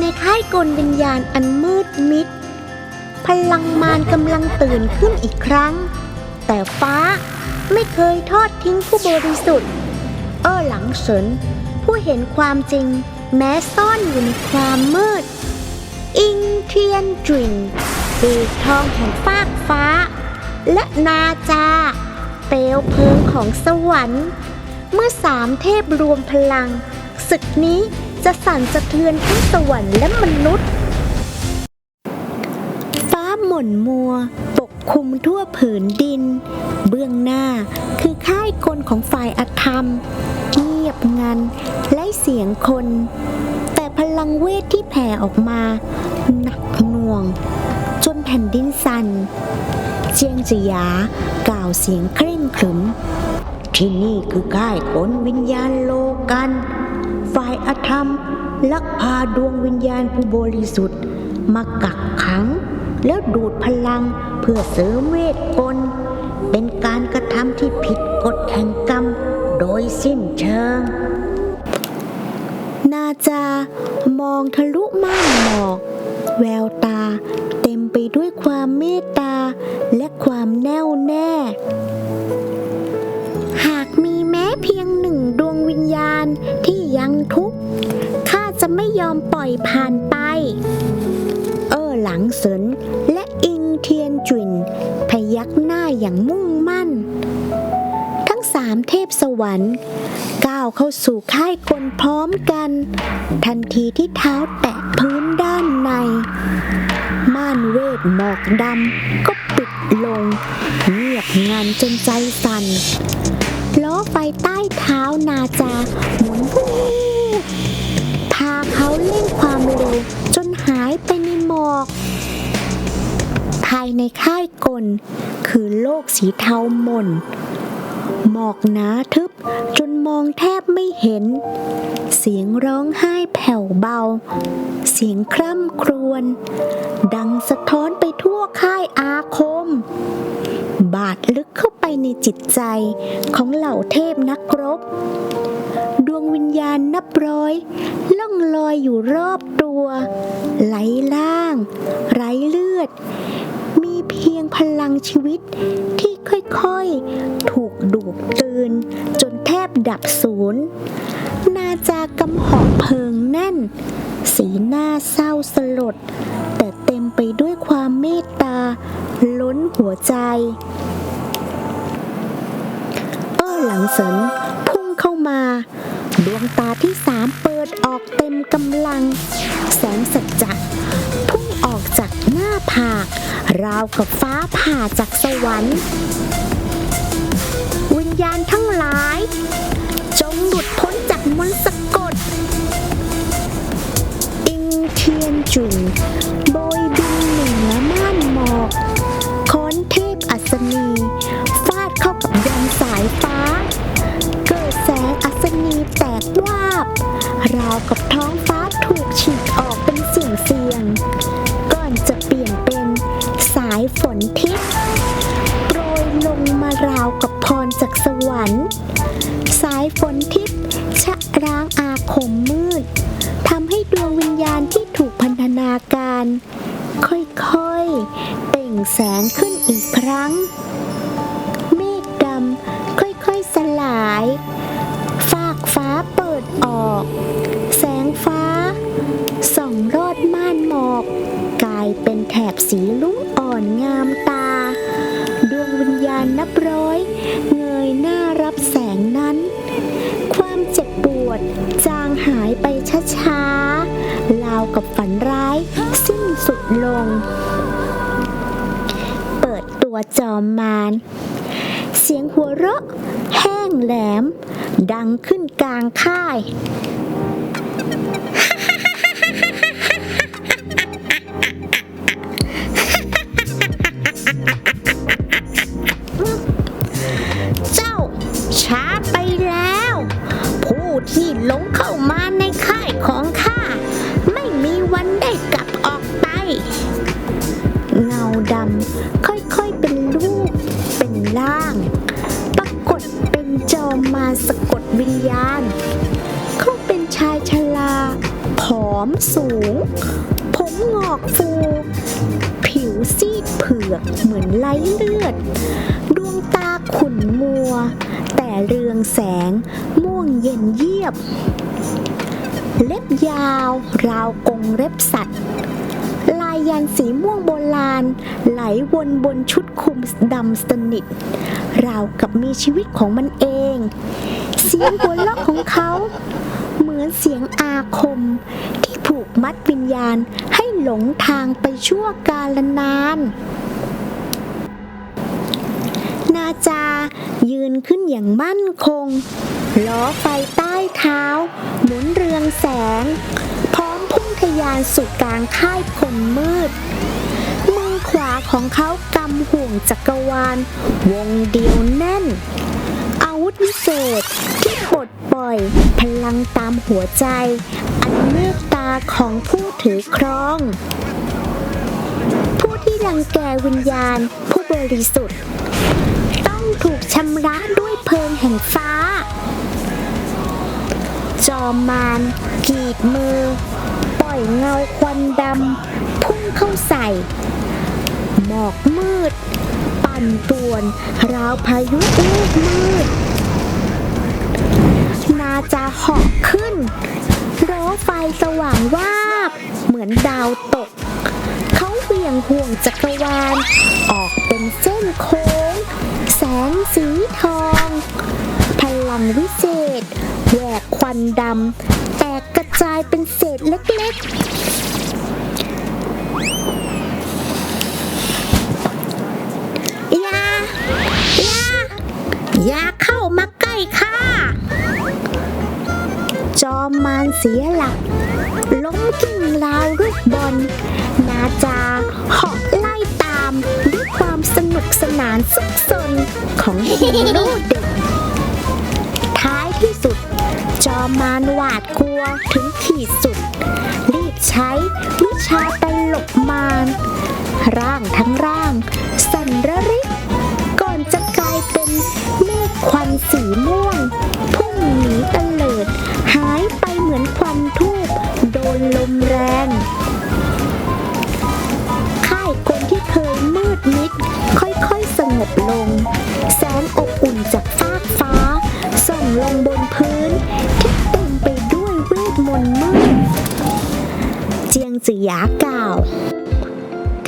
ในค่ายกลวิญญาณอันมืดมิด พลังมารกำลังตื่นขึ้นอีกครั้ง แต่ฟ้าไม่เคยทอดทิ้งผู้บริสุทธิ์ เออหลังเฉินผู้เห็นความจริงแม้ซ่อนอยู่ในความมืด อิงเทียนจุนปีกทองแห่งฟากฟ้า และนาจา เปลวเพลิงของสวรรค์ เมื่อสามเทพรวมพลังศึกนี้ จะสั่นสะเทือนทั้งสวรรค์และมนุษย์ ฟ้าหม่นมัว ปกคลุมทั่วผืนดิน เบื้องหน้าคือค่ายกลของฝ่ายอธรรม เงียบงันไร้เสียงคน แต่พลังเวทที่แผ่ออกมา หนักหน่วง จนแผ่นดินสั่นเจียงจียากล่าวเสียงเคร่งขรึมที่นี่คือค่ายขนวิญญาณโลกัน ฝ่ายอธรรม ลักพาดวงวิญญาณผู้บริสุทธิ์ มากักขัง แล้วดูดพลังเพื่อเสริมเวทกล เป็นการกระทำที่ผิดกฎแห่งกรรม โดยสิ้นเชิง นาจามองทะลุม่านหมอก แววตาเต็มไปด้วยความเมตตาและความแน่วแน่ ปล่อยผ่านไป เออหลังเสินและอิงเทียนจุนพยักหน้าอย่างมุ่งมั่น ทั้งสามเทพสวรรค์ ก้าวเข้าสู่ค่ายกลพร้อมกัน ทันทีที่เท้าแตะพื้นด้านใน ม่านเวทหมอกดำก็ปิดลง เงียบงันจนใจสั่นล้อไฟใต้เท้านาจาหมุนพุ่ง ความเร็วจนหายไปในหมอก ภายในค่ายกล คือโลกสีเทาหม่น หมอกหนาทึบจนมองแทบไม่เห็น เสียงร้องไห้แผ่วเบา เสียงคร่ำครวญดังสะท้อนไปทั่วค่ายอาคม บาดลึกเข้า ไปในจิตใจของเหล่าเทพนักรบ ดวงวิญญาณนับร้อย ล่องลอยอยู่รอบตัว ไหลล่าง ไร้เลือด มีเพียงพลังชีวิตที่ค่อยๆ ถูกดูดกลืนจนแทบดับศูนย์นาจากำหอกเพลิงแน่น สีหน้าเศร้าสลด แต่เต็มไปด้วยความเมตตา ล้นหัวใจ หลังเสินพุ่งเข้ามา ดวงตาที่สามเปิดออกเต็มกำลัง แสงสัจจะพุ่งออกจากหน้าผาก ราวกับฟ้าผ่าจากสวรรค์ วิญญาณทั้งหลาย จงหลุดพ้นจากมนต์สะกด อิงเทียนจุนโบาวกับท้องฟ้าถูกฉีกออกเป็นเสียงเสียง ก่อนจะเปลี่ยนเป็นสายฝนทิพย์โปรยลงมาราวกับพรจากสวรรค์ สายฝนทิพย์ชะร้างอาคมมืดทำให้ดวงวิญญาณที่ถูกพันธนาการ ค่อยๆเปล่งแสงขึ้นอีกครั้ง สีลุ้งอ่อนงามตา ดวงวิญญาณนับร้อย เงยหน้ารับแสงนั้น ความเจ็บปวดจางหายไปช้าๆ ราวกับฝันร้ายสิ้นสุดลง เปิดตัวจอมมารเสียงหัวเราะ แห้งแหลม ดังขึ้นกลางค่าย เจ้าช้าไปแล้ว ผู้ที่หลงเข้ามาในค่ายของข้า ไม่มีวันได้กลับออกไป เงาดำค่อยๆเป็นรูปเป็นร่าง ปรากฏเป็นจอมมาสะกดวิญญาณ เขาเป็นชายชราผอมสูง ผมงอกฟู ซีดเผือกเหมือนไร้เลือด ดวงตาขุ่นมัว แต่เรืองแสงม่วงเย็นเยียบ เล็บยาว ราวกงเล็บสัตว์ ลายยันสีม่วงโบราณ ไหลวนบนชุดคลุมดำสนิท ราวกับมีชีวิตของมันเอง เสียงหัวเราะของเขา เหมือนเสียงอาคม ที่ผูกมัดวิญญาณให้หลงทางไปชั่วกาลนาน นาจายืนขึ้นอย่างมั่นคง ล้อไฟใต้เท้า หมุนเรืองแสง พร้อมพุ่งทะยานสู่กลางค่ายคนมืดมือขวาของเขากำห่วงจักรวาล วงเดียวแน่น อาวุธวิเศษที่ปลด่อย พลังตามหัวใจ อันเมตตาของผู้ถือครอง ผู้ที่รังแกวิญญาณผู้บริสุทธิ์ ต้องถูกชำระด้วยเพลิงแห่งฟ้า จอมมารกีดมือ ปล่อยเงาควันดำพุ่งเข้าใส่ หมอกมืด ปั่นป่วน ราวพายุลูกมืด นาจะเหาะขึ้นล้อไฟสว่างวาบ เหมือนดาวตก เขาเหวี่ยงห่วงจักรวาล ออกเป็นเส้นโค้ง แสงสีทอง พลังวิเศษแหวกควันดำ แตกกระจายเป็นเศษเล็กๆ อย่า อย่า อย่าเข้ามาใกล้ข้า อมมารเสียหลัก ล้มกิ้งราวลูกบอลนาจาเหาะไล่ตามด้วยความสนุกสนานสุขสนของฮีโร่เด็ก ท้ายที่สุด จอมมารหวาดกลัวถึงขีดสุด รีบใช้วิชาตลบมารร่างทั้งร่าง สั่นระริก ก่อนจะกลายเป็นเมฆควันสีม่วง ยากล่าว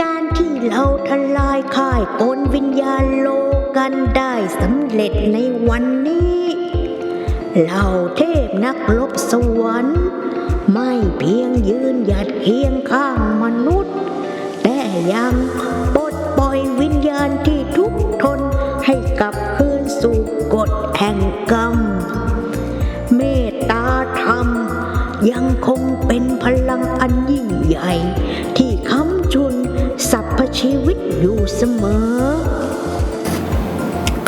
การที่เราทลายค่ายโกลวิญญาณโลกันได้สำเร็จในวันนี้เหล่าเทพนักรบสวรรค์ ไม่เพียงยืนหยัดเคียงข้างมนุษย์ แต่ยังปลดปล่อยวิญญาณที่ทุกข์ทนให้กลับคืนสู่กฎแห่งกรรม ยังคงเป็นพลังอันยิ่งใหญ่ ที่ค้ำจุนสรรพชีวิตอยู่เสมอ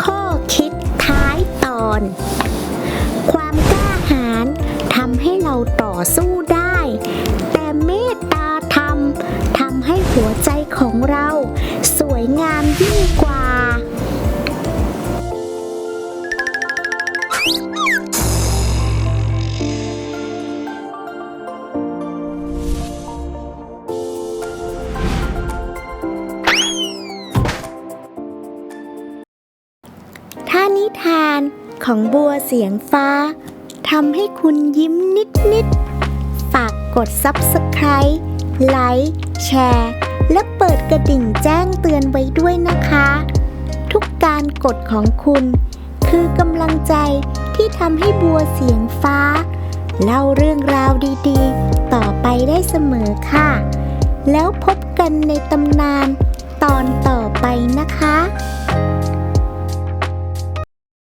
ข้อคิดท้ายตอน ความกล้าหาญทำให้เราต่อสู้ได้ นิทานของบัวเสียงฟ้าทำให้คุณยิ้มนิด ๆ ฝากกด Subscribe ไลค์แชร์ และเปิดกระดิ่งแจ้งเตือนไว้ด้วยนะคะ ทุกการกดของคุณ คือกำลังใจที่ทำให้บัวเสียงฟ้า เล่าเรื่องราวดีๆ ต่อไปได้เสมอค่ะ แล้วพบกันในตำนานตอนต่อไปนะคะ